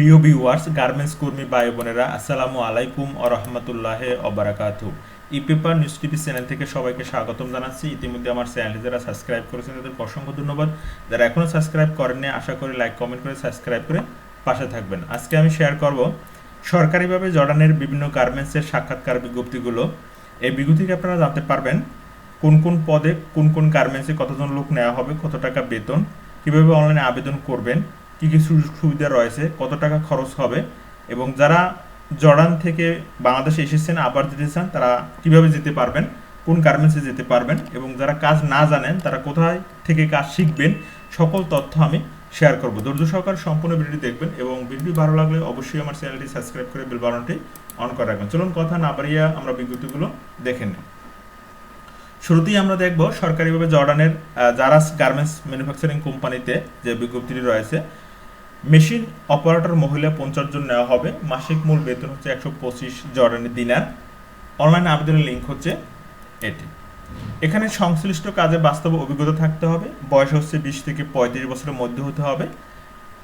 প্রিয় viewers garments কর্মী ভাই বোনেরা, আসসালামু আলাইকুম ও রহমতুল্লাহ অবরাকাতু e paper news TV channel থেকে সবাইকে স্বাগতম জানাচ্ছি। ইতিমধ্যে আমার চ্যানেলটি যারা সাবস্ক্রাইব করেছেন তাদের অসংখ্য ধন্যবাদ। যারা এখনও সাবস্ক্রাইব করেননি, আশা করি লাইক কমেন্ট করে সাবস্ক্রাইব করে পাশে থাকবেন। আজকে আমি শেয়ার করব সরকারিভাবে জর্ডানের বিভিন্ন গার্মেন্টসের সাক্ষাৎকার বিজ্ঞপ্তিগুলো। এই বিজ্ঞপ্তি থেকে আপনারা জানতে পারবেন কোন কোন পদে কোন কোন গার্মেন্টসে কতজন লোক নেওয়া হবে, কত টাকা বেতন, কীভাবে অনলাইনে আবেদন করবেন কি কি সুযোগ সুবিধা রয়েছে, কত টাকা খরচ হবে, এবং যারা জর্ডান থেকে বাংলাদেশে এসেছেন, আবার যেতে চান, তারা কীভাবে যেতে পারবেন, কোন গার্মেন্টসে যেতে পারবেন, এবং যারা কাজ না জানেন, তারা কোথায় থেকে কাজ শিখবেন, সকল তথ্য আমি শেয়ার করব। ধৈর্য সহকারে সম্পূর্ণ ভিডিওটি দেখবেন, এবং ভিডিওটি ভালো লাগলে অবশ্যই আমার চ্যানেলটি সাবস্ক্রাইব করে বেল বাটনটি অন করে রাখবেন। চলুন কথা না বাড়িয়ে আমরা বিজ্ঞপ্তিগুলো দেখে নিই। শুরুতেই আমরা দেখব সরকারিভাবে জর্ডানের জারাস গার্মেন্টস ম্যানুফ্যাকচারিং কোম্পানিতে যে বিজ্ঞপ্তিটি রয়েছে মেশিন অপারেটর মহিলা পঞ্চাশ জন নেওয়া হবে। মাসিক মূল বেতন হচ্ছে একশো পঁচিশ জর্ডানের দিনার। অনলাইন আবেদনের লিঙ্ক হচ্ছে এটি। এখানে সংশ্লিষ্ট কাজে বাস্তব অভিজ্ঞতা থাকতে হবে। বয়স হচ্ছে বিশ থেকে পঁয়ত্রিশ বছরের মধ্যে হতে হবে।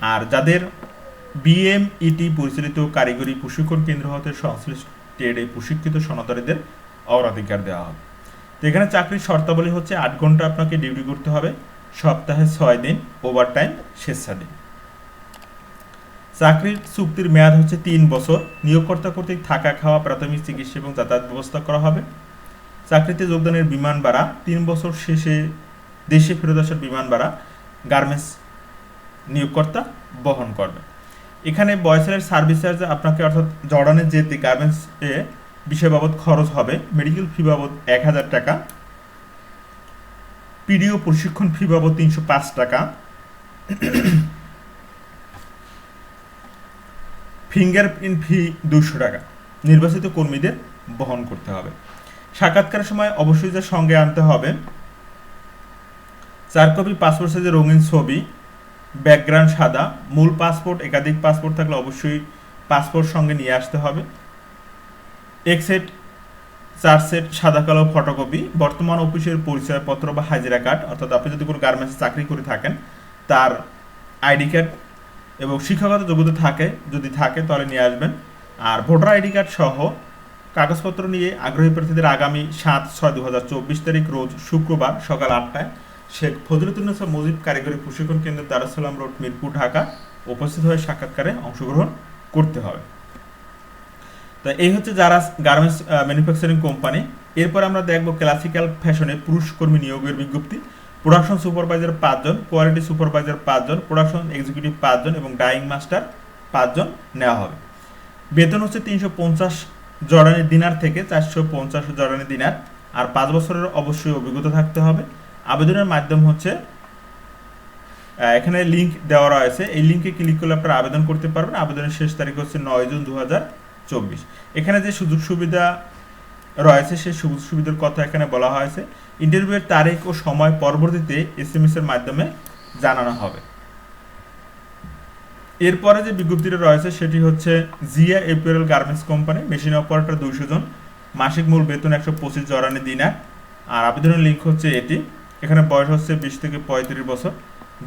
আর যাদের বিএমইটি পরিচালিত কারিগরি প্রশিক্ষণ কেন্দ্র হতে সংশ্লিষ্ট ট্রেডে প্রশিক্ষিত সনদারীদের অগ্রাধিকার দেওয়া হবে। তো এখানে চাকরির শর্তাবলী হচ্ছে আট ঘণ্টা আপনাকে ডিউটি করতে হবে। সপ্তাহে ছয় দিন ওভার টাইম স্বেচ্ছাদিন। চাকরির চুক্তির মেয়াদ হচ্ছে তিন বছর। নিয়োগকর্তা কর্তৃক থাকা, খাওয়া, প্রাথমিক চিকিৎসা এবং যাতায়াত ব্যবস্থা করা হবে। চাকরিতে যোগদানের বিমান ভাড়া তিন বছর শেষে দেশে ফেরত আসার বিমান ভাড়া গার্মেন্টস নিয়োগকর্তা বহন করবে। এখানে বয়সের সার্ভিস চার্জ আপনাকে অর্থাৎ জর্ডানের যেতে গার্মেন্টস এ বিষয় বাবদ খরচ হবে মেডিকেল ফি বাবদ এক হাজার টাকা পিডিও প্রশিক্ষণ ফি বাবদ তিনশো পাঁচ টাকা ফিঙ্গারপ্রিন্ট ফি দুশো টাকা। নির্বাচিত কর্মীদের বহন করতে হবে। সাক্ষাৎকারের সময় অবশ্যই যা সঙ্গে আনতে হবে। চার কপি পাসপোর্ট সাইজের রঙিন ছবি, ব্যাকগ্রাউন্ড সাদা, মূল পাসপোর্ট, একাধিক পাসপোর্ট থাকলে অবশ্যই পাসপোর্ট সঙ্গে নিয়ে আসতে হবে। এক সেট, চার সেট সাদা কালো ফটোকপি, বর্তমান অফিসের পরিচয়পত্র বা হাজিরা কার্ড, অর্থাৎ আপনি যদি কোনো গার্মেন্টসে চাকরি করে থাকেন, তার আইডি কার্ড এবং শিক্ষাগত যোগ্যতা থাকে, যদি থাকে তাহলে নিয়ে আসবেন। আর ভোটার আইডি কার্ড সহ কাগজপত্র নিয়ে আগ্রহী প্রার্থীদের আগামী সাত ছয় দু হাজার চব্বিশ তারিখ রোজ শুক্রবার সকাল আটটায় শেখ ফজলুদ্দিন মুজিব কারিগরি প্রশিক্ষণ কেন্দ্র দারুসালাম রোড, মিরপুর, ঢাকা উপস্থিত হয়ে সাক্ষাৎকারে অংশগ্রহণ করতে হবে। তো এই হচ্ছে যারা গার্মেন্টস ম্যানুফ্যাকচারিং কোম্পানি এরপর আমরা দেখব ক্লাসিক্যাল ফ্যাশনে পুরুষ কর্মী নিয়োগের বিজ্ঞপ্তি। প্রোডাকশন সুপারভাইজার পাঁচজন কোয়ালিটি সুপারভাইজার পাঁচজন প্রোডাকশন এক্সিকিউটিভ পাঁচজন এবং ডাইং মাস্টার পাঁচজন নেওয়া হবে। বেতন হচ্ছে তিনশো পঞ্চাশ জর্ডানি দিনার থেকে চারশো পঞ্চাশ জর্ডানি দিনার। আর পাঁচ বছরের অবশ্যই অভিজ্ঞতা থাকতে হবে। আবেদনের মাধ্যম হচ্ছে এখানে লিঙ্ক দেওয়া রয়েছে। এই লিঙ্কে ক্লিক করলে আপনারা আবেদন করতে পারবেন। আবেদনের শেষ তারিখ হচ্ছে নয় জুন দু এখানে যে সুযোগ সুবিধা রয়েছে সেই সুযোগ সুবিধার কথা এখানে বলা হয়েছে। ইন্টারভিউয়ের তারিখ ও সময় পরবর্তীতে এস এম এর মাধ্যমে জানানো হবে। এরপরে যে বিজ্ঞপ্তিটা রয়েছে, সেটি হচ্ছে Zia APL garments company, machine operator দুইশো জন, মাসিক মূল বেতন একশো পঁচিশ জরানি দিনার, আর আবেদনের লিঙ্ক হচ্ছে এটি। এখানে বয়স হচ্ছে বিশ থেকে পঁয়ত্রিশ বছর।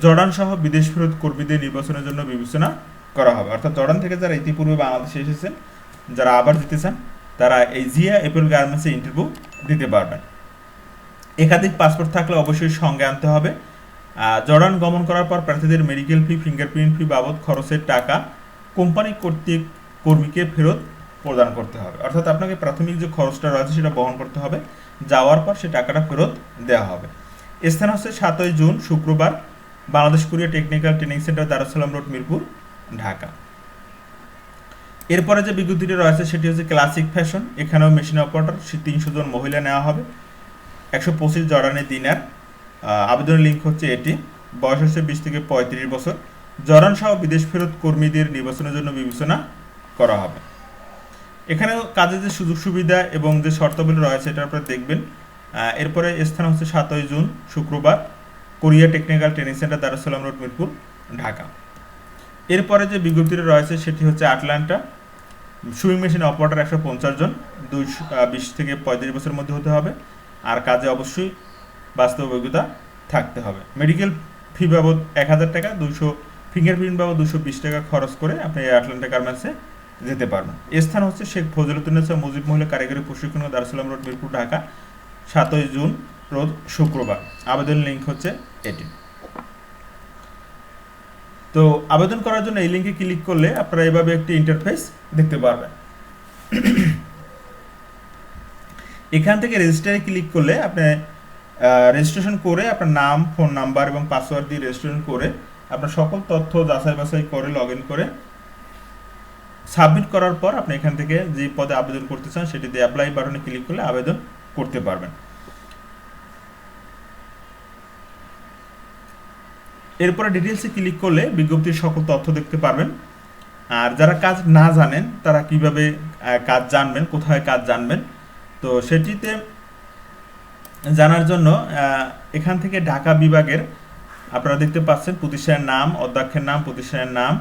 জর্ডান সহ বিদেশ ফেরত কর্মীদের নির্বাচনের জন্য বিবেচনা করা হবে। অর্থাৎ জর্ডান থেকে যারা ইতিপূর্বে বাংলাদেশে এসেছেন, যারা আবার দিতে চান তারা এই জিয়া এপেল গার্মেন্টসে ইন্টারভিউ দিতে পারবেন। একাধিক পাসপোর্ট থাকলে অবশ্যই সঙ্গে আনতে হবে। জর্ডান গমন করার পর প্রার্থীদের মেডিকেল ফি ফিঙ্গারপ্রিন্ট ফি বাবদ খরচের টাকা কোম্পানি কর্তৃক কর্মীকে ফেরত প্রদান করতে হবে। অর্থাৎ আপনাকে প্রাথমিক যে খরচটা রয়েছে সেটা বহন করতে হবে। যাওয়ার পর সে টাকাটা ফেরত দেওয়া হবে। স্থান হচ্ছে সাতই জুন, শুক্রবার, Bangladesh Korea technical training centre, Darussalam road, Mirpur, Dhaka. এরপরে যে বিজ্ঞপ্তিটি রয়েছে, সেটি হচ্ছে ক্লাসিক ফ্যাশন এখানেও মেশিন অপারেটর তিনশো জন মহিলা নেওয়া হবে। একশো পঁচিশ জরানি দিনার আবেদনের লিঙ্ক হচ্ছে এটি। বয়স হচ্ছে বিশ থেকে পঁয়ত্রিশ বছর। জরান সহ বিদেশ ফেরত কর্মীদের নির্বাচনের জন্য বিবেচনা করা হবে। এখানেও কাজের যে সুযোগ সুবিধা এবং যে শর্তাবলী রয়েছে এটা আপনারা দেখবেন। এরপরে স্থান হচ্ছে সাতই জুন, শুক্রবার, Korea technical training centre Darussalam road, Mirpur, Dhaka. এরপরে যে বিজ্ঞপ্তিটা রয়েছে, সেটি হচ্ছে আটলান্টা। সুইং মেশিন অপারেটর একশো পঞ্চাশ জন দুই বিশ থেকে পঁয়ত্রিশ বছরের মধ্যে হতে হবে। আর কাজে অবশ্যই বাস্তব অভিজ্ঞতা থাকতে হবে। মেডিকেল ফি বাবদ এক হাজার টাকা দুশো ফিঙ্গারপ্রিন্ট বাবদ দুশো বিশ টাকা খরচ করে আপনি আটলান্টা গার্মেন্টসে যেতে পারবেন। স্থান হচ্ছে শেখ ফজলুদ্দিনেসা মুজিব মহিলা কারিগরি প্রশিক্ষণ দারুসালাম রোড, মিরপুর, ঢাকা, সাতই জুন, রোজ শুক্রবার। আবেদন লিঙ্ক হচ্ছে এটি। তো আবেদন করার জন্য এই লিঙ্কে ক্লিক করলে আপনারা এভাবে একটি ইন্টারফেস দেখতে পারবেন। এখান থেকে রেজিস্টারে ক্লিক করলে আপনি রেজিস্ট্রেশন করে আপনার নাম ফোন নাম্বার এবং পাসওয়ার্ড দিয়ে রেজিস্ট্রেশন করে আপনার সকল তথ্য যাচাই বাছাই করে লগ ইন করে সাবমিট করার পর আপনি এখান থেকে যে পদে আবেদন করতে চান সেটি দিয়ে অ্যাপ্লাই বাটনে ক্লিক করলে আবেদন করতে পারবেন। এরপরে ডিটেলসে ক্লিক করলে বিজ্ঞপ্তির সকল তথ্য দেখতে পারবেন। আর যারা কাজ না জানেন, তারা কীভাবে কাজ জানবেন, কোথায় কাজ জানবেন, তো সেটিতে জানার জন্য এখান থেকে ঢাকা বিভাগের আপনারা দেখতে পাচ্ছেন প্রতিষ্ঠানের নাম, অধ্যক্ষের নাম, প্রতিষ্ঠানের নাম,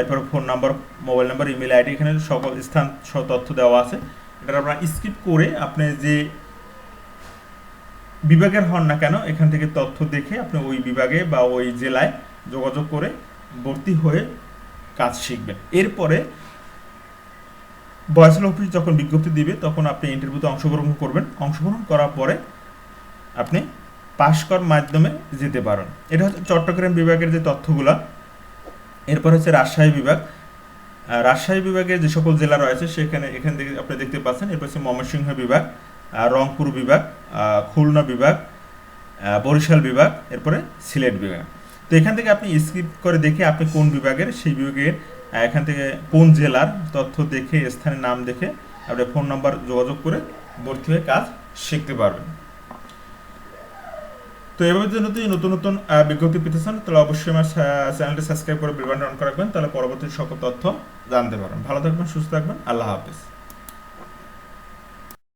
এরপর phone number mobile number email ID এখানে সকল স্থান সহ তথ্য দেওয়া আছে। এটা আপনারা স্কিপ করে আপনি যে বিভাগের হন না কেন, এখান থেকে তথ্য দেখে আপনি ওই বিভাগে বা ওই জেলায় যোগাযোগ করে ভর্তি হয়ে কাজ শিখবেন। এরপরে বয়সল অফিস যখন বিজ্ঞপ্তি দিবে, তখন আপনি ইন্টারভিউতে অংশগ্রহণ করবেন। অংশগ্রহণ করার পরে আপনি পাশ কর মাধ্যমে যেতে পারেন। এটা হচ্ছে চট্টগ্রাম বিভাগের যে তথ্যগুলা। এরপর হচ্ছে রাজশাহী বিভাগ। রাজশাহী বিভাগের যে সকল জেলা রয়েছে, সেখানে, এখান থেকে আপনি দেখতে পাচ্ছেন, এরপর হচ্ছে ময়মনসিংহ বিভাগ। রংপুর বিভাগ খুলনা বিভাগ বরিশাল বিভাগ, এরপরে সিলেট বিভাগ। তো এখান থেকে আপনি স্কিপ করে দেখে আপনি কোন বিভাগের, সেই বিভাগের এখান থেকে কোন জেলার তথ্য দেখে, স্থানের নাম দেখে আপনি ফোন নাম্বার যোগাযোগ করে ভর্তি হয়ে কাজ শিখতে পারবেন। তো এভাবে যদি নতুন নতুন বিজ্ঞপ্তি পেতে চান, তাহলে অবশ্যই আমার চ্যানেলটি সাবস্ক্রাইব করে বেল বাটন অন রাখবেন, তাহলে পরবর্তী সকল তথ্য জানতে পারবেন। ভালো থাকবেন, সুস্থ থাকবেন, আল্লাহ হাফেজ।